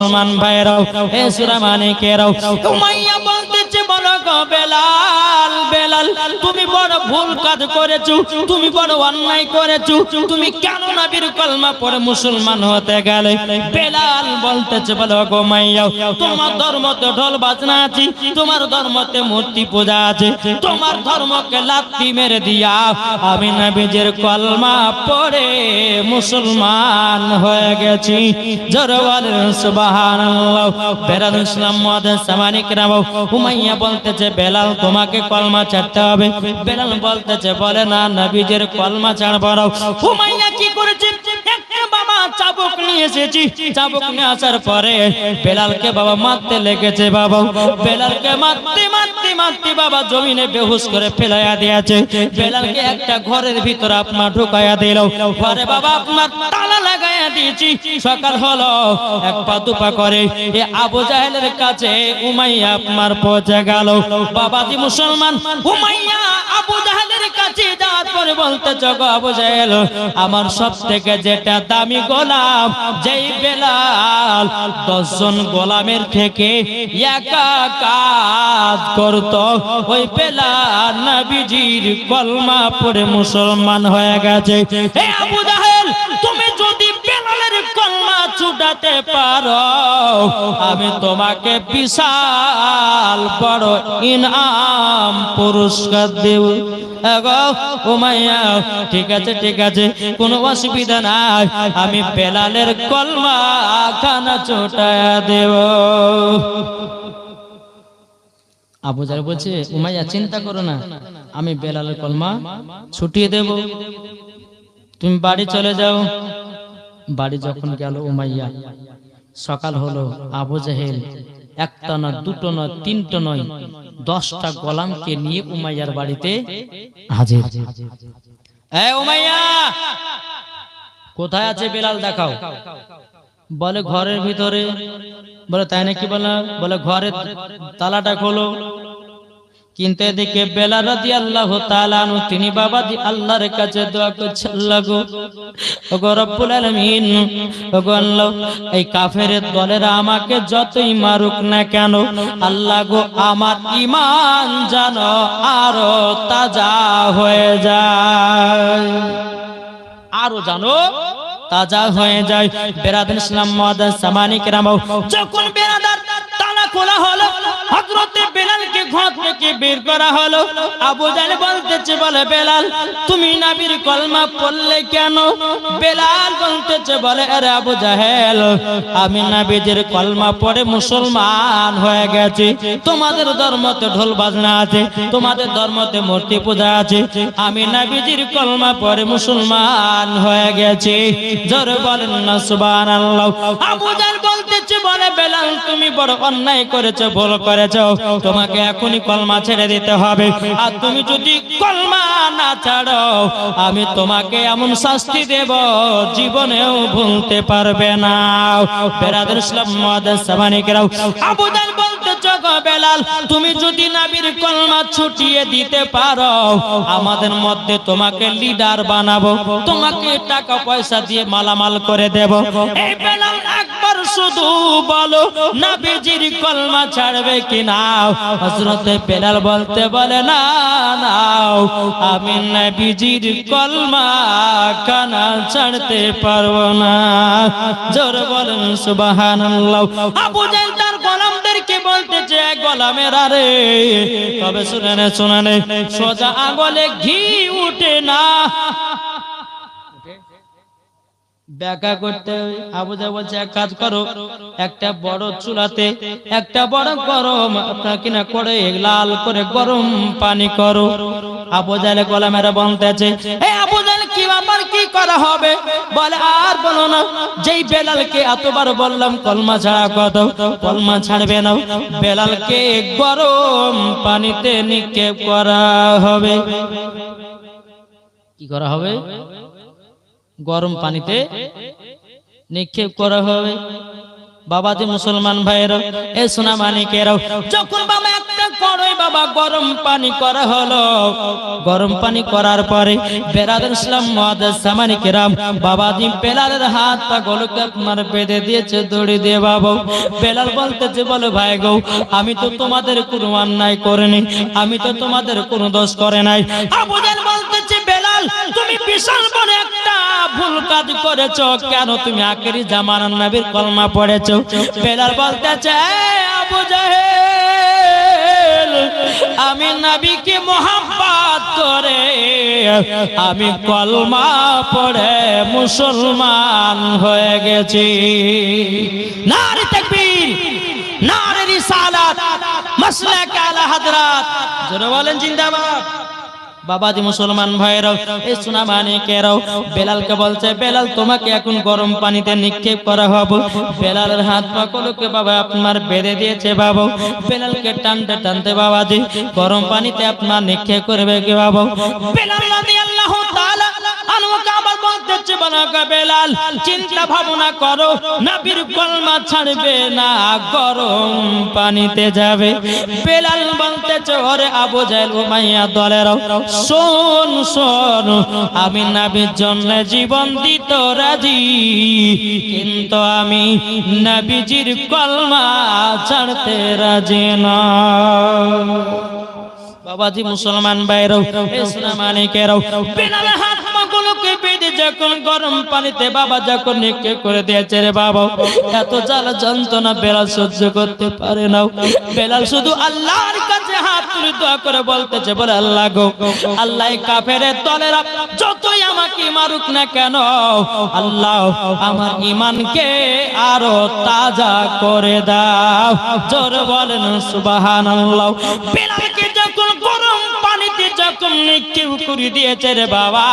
মুসলমান ভাইরাও হে সুরা মানিকেরাও উমাইয়া বলতে বেলাল বেলাল, তুমি বড় ভুল কাজ করেছ, তুমি বড় অন্যায় করেছ, তুমি কেন নবীর কলমা মুসলমান হতে গেলে? বেলাল বলতেছে, বলো গো তোমার ধর্মতে ঢোল বাজনা আছে, তোমার ধর্মতে মূর্তি পূজা আছে, তোমার ধর্মকে মেরে দিয়া আমি নবীজের কলমা পড়ে মুসলমান হয়ে গেছি। জোর বলেন সুবহানাল্লাহ। বেলাল ইসলাম মহাদেব সামানিক রাম হুমাইয়া বলতেছে বেলাল, তোমাকে কলমা ছাড়তে হবে। বেলাল বলতেছে, বলে না, নবীজের কলমা ছাড়বো হুমাইয়া কি করেছে? বাবা চাবুক নিয়ে এসেছি। চাবুক নিয়ে আসার পরে বেলালকে বাবা মারতে লেগেছে বাবা। বেলালকে মারতে মারতে মারতে বাবা জমিনে বেহুশ করে ফেলাইয়া দিয়েছে। বেলালকে একটা ঘরের ভিতর আপনার ঢুকাইয়া দিল। ঘরে বাবা আপনার তালা লাগাইয়া দিয়েছি। সকাল হলো, এক পা দুপা করে এ আবু জাহেলের কাছে উমাইয়া আপনার পৌঁছে গেল। বাবাজি মুসলমান, উমাইয়া আবু পরে বলতে জগ বুঝেল আমার সব থেকে যেটা দামি গোলাম, যেই বেলাল দশজন গোলামের থেকে একা কাজ করত। ওই বেলাল নবীজির কলমা পড়ে মুসলমান হয়ে গেছে। কলমা ছুটাতে পারো। আমি তোমাকে বিশাল বড় ইনাম পুরস্কার দেব। ঠিক আছে ঠিক আছে, কোনো অসুবিধা নাই। আমি বেলালের কলমা খানা ছোটায়া দেব। আবু জার বলছে, উমাইয়া, চিন্তা করো না। আমি বেলালের কলমা ছুটিয়ে দেব। তুমি বাড়ি চলে যাও। বাড়ি যখন গেল উমাইয়া, সকাল হলো আবু জাহেল একটা না দুটো নয় তিনটো নয় দশটা গোলামকে নিয়ে উমাইয়ার বাড়িতে হাজির। উমাইয়া, কোথায় আছে বেলাল দেখাও। বলে ঘরের ভিতরে। বলে তাই নাকি বলে বলে ঘরের তালাটা খোলো। কিন্তু এদিকে বেলা রাজি আল্লাহ তালানু তিনি বাবা দি আল্লাহর কাছে দোয়া করছে আল্লাহ গো এই কাফেরের দলেরা আমাকে যতই মারুক না কেন, আল্লাহ গো, আমার ঈমান জানো আরও তাজা হয়ে যায়। আরও জানো তাজা হয়ে যায়। বেরাদার ইসলাম মাদার সামানিক রামাও, যখন বেরাদার বের করা হলো। আবু জাহেল বলতেছে, বলে বেলাল, তুমি নবীর কলমা পড়লে কেন? বেলাল বলতেছে, বলে, আরে আবু জাহেল, আমি নবীজির কলমা পড়ে মুসলমান হয়ে গেছি। তোমাদের ধর্মতে ঢোল বাজনা আছে, তোমাদের ধর্মতে মূর্তি পূজা আছে। আমি নবীজির কলমা পড়ে মুসলমান হয়ে গেছি। জোর বলেন না আবু জাহেল বলে বেলাল, তুমি বড় অন্যায় করেছ, ভুল করেছ। তোমাকে এখনই কলমা ছেড়ে দিতে হবে। আর তুমি যদি কলমা না ছাড়ো, আমি তোমাকে এমন শাস্তি দেব, জীবনেও ভুলতে পারবে না। বেরাদের ইসলাম মাদার সামানিকেরাও, আবু জাহেল তুমি যদি নাবির কলমা ছুটিয়ে দিতে পারো, আমাদের মধ্যে তোমাকে লিডার বানাবো, তোমাকে টাকা পয়সা দিয়ে মালামাল করে দেব। একবার শুধু বলো কলমা ছাড়বে না বেলাল বলতে বলে, না কলমা কানা ছাড়তে পারব না। জোর বলেন, সুবহানাল্লাহ। আবু গোলামদেরকে বলতেছে, "এ গোলামের আরে তবে শুনে নে শুনে নে, সোজা আঙুলে ঘি উঠে না। ব্যাকা করতে আবু যা বলছে, এক কাজ করো, একটা বড় চুলাতে, একটা বড় গরম আপনার কিনা করে লাল করে গরম পানি করো। আবু জালে গোলামেরা বলতেছে করা হবে? বলে, আর বলো না, যেই বেলালকে এতবার বললাম, কলমা ছাড়া কত? কলমা ছাড়বে না। বেলালকে গরম পানিতে নিক্ষেপ করা হবে। কি করা হবে? গরম পানিতে নিক্ষেপ করা হবে। বাবাজি মুসলমান ভাইয়েরা এ সোনা মানিকেরাও যখন বাবা একটা বাবা গরম পানি করা হলো, গরম পানি করার পরে বেরাদের ইসলাম মহাদাস সামানিকেরাম বাবাজি বেলালের হাত পা গলকে আপনার বেঁধে দিয়েছে, দড়ি দিয়ে বাবা। বেলাল বলতেছে, বলে, ভাই গো, আমি তো তোমাদের কোনো অন্যায় করিনি, আমি তো তোমাদের কোনো দোষ করে নাই। আবু জাহেল বলতেছে বেলাল তুমি বিশাল বড় একটা ভুল কাজ করেছ। কেন তুমি আখেরি জামানার নবীর কলমা পড়েছো? বেলাল বলতেছে "এই আবু জাহেল, আমি নবীকে মোহাম্মত করে, আমি কলমা পড়ে মুসলমান হয়ে গেছি। নারী তাকবীর, নারী রিসালাত, মাসলাক আলা হযরত। জোরে বলেন, জিন্দাবাদ। বাবাজি মুসলমান ভাইরাও এই সোনা মানিকেরাও বেলালকে বলছে, বেলাল, তোমাকে এখন গরম পানিতে নিক্ষেপ করা হবে। বেলালের হাত পা কলকে বাবা আপনার বেঁধে দিয়েছে বাবা। বেলালকে টানতে টানতে বাবাজি, গরম পানিতে আপনার নিক্ষেপ করবে কি বাবা? বেলাল রাদিয়াল্লাহু বলতেছে বানাকা বেলাল। চিন্তা ভাবনা করো, নবীর কলমা ছাড়বে না, গরম পানিতে যাবে। বেলাল বলতেছে, ওরে আবু জাহেল উমাইয়া দলেরাও শোন শোন, আমি নবীর জন্য জীবন দিত রাজি। কিন্তু আমি নবীজির কলমা ছাড়তে রাজি না। বাবাজি মুসলমান বাইরও ইসলাম মানিকেরও বেলালের হাত যখন গরম পানিতে বাবা যখন নিক্ষেপ করে দিয়েছে রে বাবা, এত জ্বালা যন্ত্রণা বেলাল সহ্য করতে পারে না। বেলাল শুধু আল্লাহর কাছে হাত তুলে দোয়া করে বলতেছে, বলে, আল্লাহ গো, আল্লাহ কাফের তলেরা যতই আমাকে মারুক না কেন, আল্লাহ আমার ইমানকে আরও তাজা করে দাও। জোর বলেন, সুবহানাল্লাহ। বেলালকে পানিতে যখন নিক্ষেপ করে দিয়েছে রে বাবা,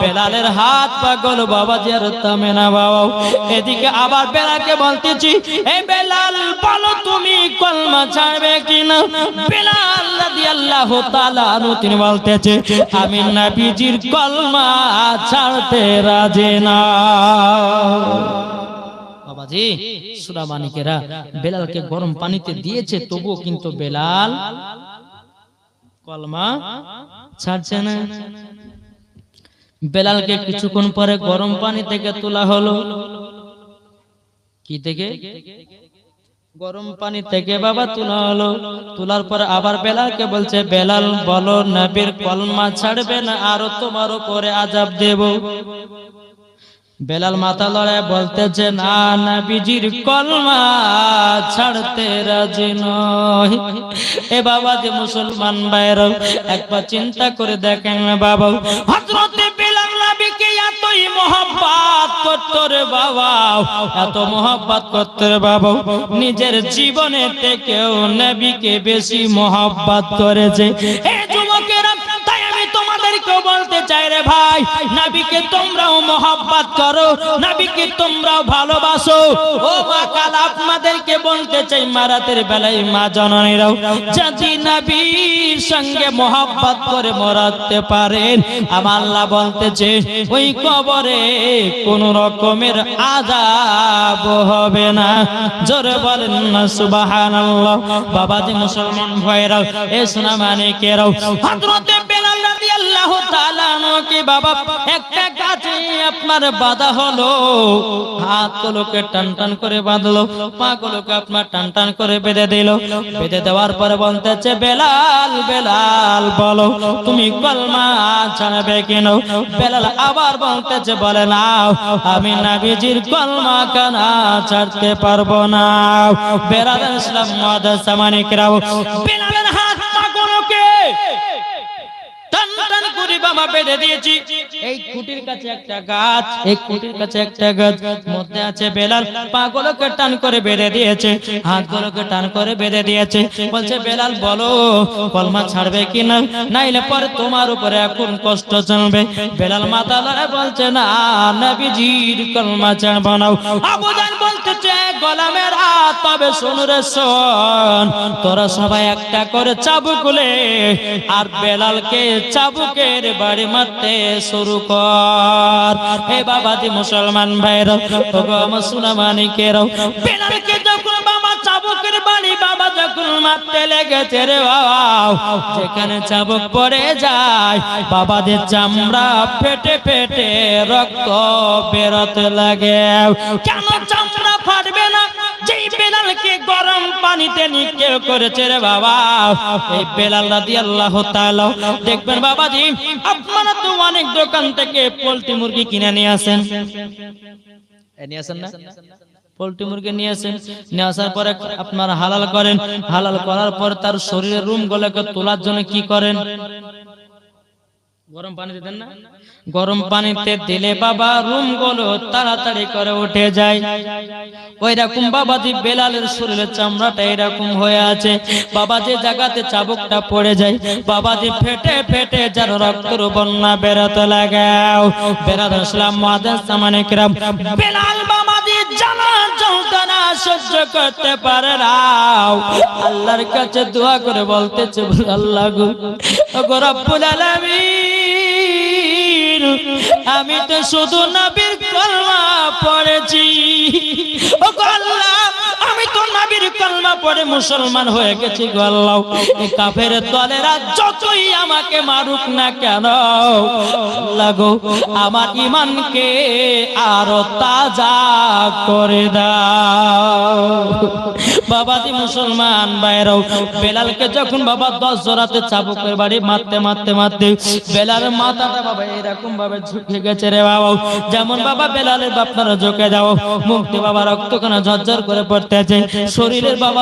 বেলালের হাত পাগল বাবা না বাবা। এদিকে আবার বেলাকে বলতেছি, এ বেলাল, বলো তুমি কলমা কিনা? বেলাল তিনি বলতেছে, আমি কলমা ছাড়তে রাজি না। বাবাজি, সুরা মানিকেরা, বেলালকে গরম পানিতে দিয়েছে, তবুও কিন্তু বেলাল কলমা ছাড়ছে না। বেলালকে কিছুক্ষণ পরে গরম পানি থেকে তোলা হলো। কি থেকে? গরম পানি থেকে বাবা তোলা হলো। তোলার পর আবার বেলালকে বলছে, বেলাল, বলো, নবীর কলমা ছাড়বে না, আরও তোমার উপরে আজাব দেব। বেলাল মাথা লড়ায় বলতেছে, না, নবীজির কলমা ছাড়তে রাজি নয় এ বাবা যে মুসলমান ভাইরাও একবার চিন্তা করে দেখেন বাবা। রে বাবা, এত বাবা। নিজের জীবনের থেকেও নবীকে বেশি মোহাব্বত করেছে। এ বলতে চাই রে ভাই, নবীকে তোমরাও মোহাব্বত করো, নবীকে তোমরাও ভালোবাসো। ও মা কাল আপনাদেরকে বলতে চাই মারাতের বেলায় মা জননীরাও, যদি নবীর সঙ্গে মোহাব্বত করে মরাতে পারেন, আমার আল্লাহ বলতেছে, ওই কবরে কোন রকমের আযাব হবে না। জোরে বলেন না, সুবহানাল্লাহ। বাবাজি মুসলমান ভাইরাও, এ সোনা মানিকেরাও, হযরতে বেলাল রাদিয়াল্লাহু তাআলা আনহুকে বাবা, একটা গাছে আপনার হলো। হাত টান টান করে বাঁধলো আপনার টান টান করে বেঁধে দিল। বেঁধে দেওয়ার পরে বলতেছে, বেলাল বেলাল, বলো, তুমি কলমা ছাড়বে কেন? বেলাল আবার বলতেছে, বলে নাও, আমি নাবিজির কলমা কানা ছাড়তে পারব না। বেলাল ইসলাম মাদ্রাসা মানিকরাও বেলালের হাত পা গুলোকে টান বেলাল বলো, কলমা ছাড়বে কি না নাইলে পরে তোমার উপরে এখন কষ্ট চলবে। বেলাল মাথা বলছে, না কলমা ছাড়ব আবু বলতেছে গোলামের তবে শোন শোন, তোরা সবাই একটা করে চাবুকুলে আর বেলালকে চাবুকে বাপের বাড়ি মারতে শুরু কর। হে মুসলমান বাবা চাবুকের বাড়ি বাবা যখন চামড়া ফেটে ফেটে রক্ত বেরোতে লাগে। কেন চামড়া ফাটবে গরম পানিতে নিক্ষেপ করেছে রে বাবা। এই বেলাল রাদিয়াল্লাহু তাআলা দেখবেন বাবাজি আপনারা তো অনেক দোকান থেকে পোল্ট্রি মুরগি কিনে নিয়ে আসেন। এ নিয়ে আসেন না? পোল্ট্রি মুরগি নিয়ে আসেন। নিয়ে আসার পরে আপনারা হালাল করেন। হালাল করার পর তার শরীরের রুম গুলোকে তোলার জন্য কি করেন? গরম পানি দেন না? গরম পানিতে দিলে বাবা রুমগুলো তাড়াতাড়ি করে উঠে যায়। ওই রকম বাবাজি বেলালের শরীরের চামড়াটা এরকম হয়ে আছে। বাবা যে জায়গাতে চাবুকটা পড়ে যায়। বাবা বাবাজি ফেটে ফেটে যেন রক্তের বন্যা বেরোতে লাগাও বেরাদ ইসলাম মাদাস সামানে কিরাম বেলাল সহ্য করতে পারে না। আল্লাহর কাছে দোয়া করে বলতেছে আল্লাহ গো রব্বুল আমি তো শুধু নবীর কলমা পড়েছি। ও আল্লাহ পড়ে মুসলমান হয়ে গেছি গো আল্লাহ। এই কাফের দলেরা যতই আমাকে মারুক না কেন, আল্লাহ গো, আমার ইমানকে আরও তাজা করে দাও। বাবাজি মুসলমান বাইরাও বেলালকে যখন বাবা দশ জোড়াতে চাবুকের বাড়ি মারতে মারতে মারতে, বেলালের মাথাটা বাবা এরকম ভাবে ঝুঁকে গেছে রে বাবা যেমন বাবা বেলালের বাপনারা ঝুঁকে যাও, মুক্তি বাবা রক্ত কেন ঝরঝর করে পড়তে আছে শরীরের বাবা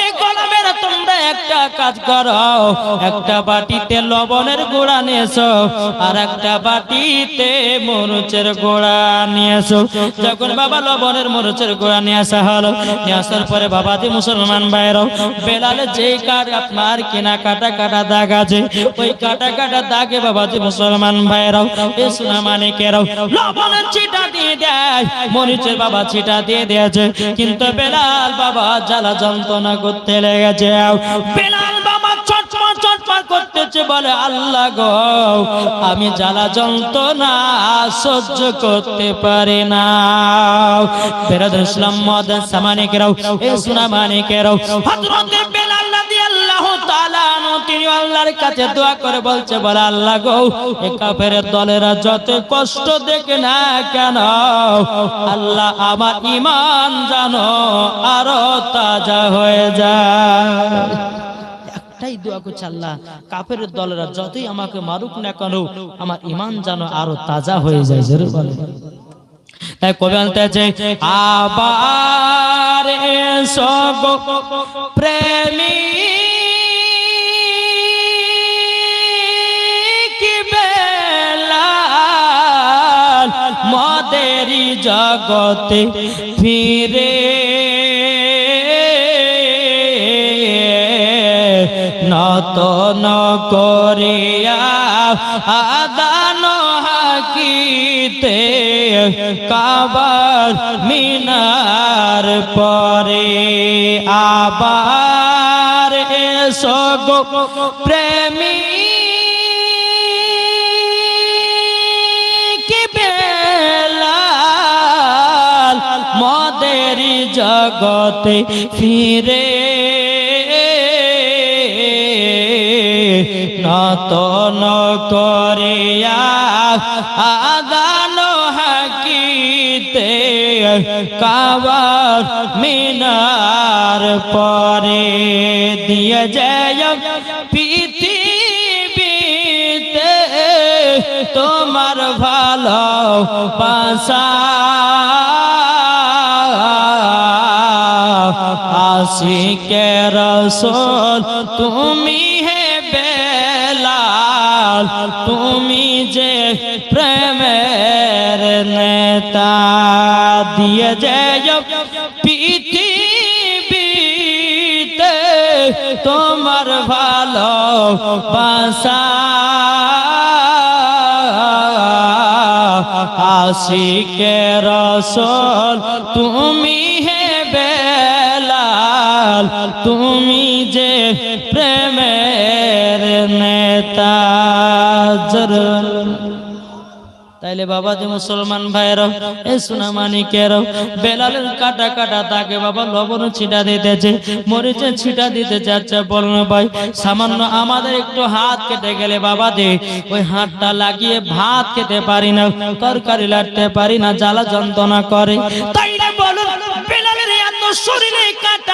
এই কলমের তোমরা একটা কাজ করো। একটা বাটিতে লবণের গোড়া নিয়ে আর একটা বাটিতে মরুচের গোড়া নিয়ে এসো যখন বাবা লবণের মরুচের গোড়া নিয়ে আসা হলো, নিয়ে আসার পরে বাবাজি মুসলমান বাইরও বেলালে যেই কাঠ আপনার কেনা কাটা কাটা দাগ আছে, ওই কাটা কাটা দাগে বাবাজি মুসলমান ভাইরাও সোনা মানিকেরাও লবণের চিটা দিয়ে দেয়, মরিচের বাবা চিটা দিয়ে দিয়েছে। কিন্তু বেলাল বাবা জ্বালা যন্ত্রণা করতে লেগেছে। বেলাল বলে, আল্লাহ গো, আমি জ্বালা যন্ত্রণা সহ্য করতে পারি না। বেরাদ ইসলাম মদ সামানিকেরাও এ সোনা মানিকেরাও দোয়া করে বলছে, বলে, আল্লাহ কষ্ট দেখে না কেন, আল্লাহ আমার ইমান জানো, আরও তাজা হয়ে যায়। একটাই দোয়া করছে আল্লাহ, কাফের দলেরা যতই আমাকে মারুক না কেন, আমার ইমান যেন আরও তাজা হয়ে যায়, জোরে বলে তাই কবি বলতেছে আবার এসো প্রেমী জগতে ফিরে নত ন করিয়া আদান হাকিতে কাবার মিনার পরে আবার এসো প্রেমী। মদেরি জগতে ফিরে নতন করিয়া আদান হাকিতে কাবার মিনার পরে দিয়ে যায় পৃথিবীতে তোমার ভালো পাশা আশিকে রসুল, তুমি তুমি যে প্রেমের নেতা, দিয়ে যে পৃথিবীতে তোমার ভালো বাসা রসল, তুমি হে বেলাল, তুমি যে প্রেমের তাইলে বাবা যে মুসলমান ভাইয়েরাও, এ সোনা মানিকেরাও, বেলালের কাটা কাটা তাকে বাবা লবণ ছিটা দিতেছে, মরিচে ছিটা দিতে যাচ্ছে বলুন ভাই, সামান্য আমাদের একটু হাত কেটে গেলে বাবা দে, ওই হাতটা লাগিয়ে ভাত খেতে পারি না, তরকারি লাটতে পারি না, জ্বালা যন্ত্রণা করে। তাইলে বলুন, বেলালের এত শরীরে কাটা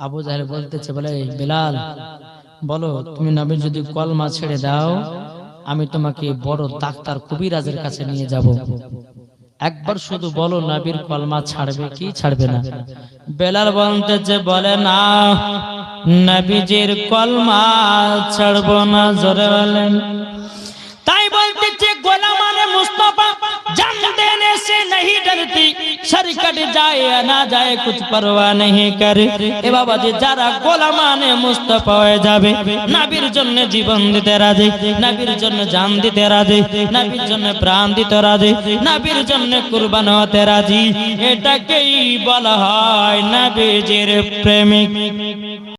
আবু জাহেল বলতেছে বলে "এই বেলাল বলো তুমি নবী যদি কলমা ছেড়ে দাও আমি তোমাকে বড় ডাক্তার কবিরাজের কাছে নিয়ে যাব। একবার শুধু বলো নবীর কলমা ছাড়বে কি ছাড়বে না? বেলাল বলতেছে বলে না নবীজির কলমা ছাড়বো না জোরে বলেন। नहीं डरती सर कट जाए या ना जाए कुछ परवाह नहीं करे এ বাবা যে যারা গোলামানে মুস্তফা হয়ে যাবে নবীর জন্য জীবন দিতে রাজি নবীর জন্য জান দিতে রাজি নবীর জন্য প্রাণ দিতে রাজি নবীর জন্য কুরবান হতে রাজি এটাকেই বলা হয় নবীজির প্রেমিক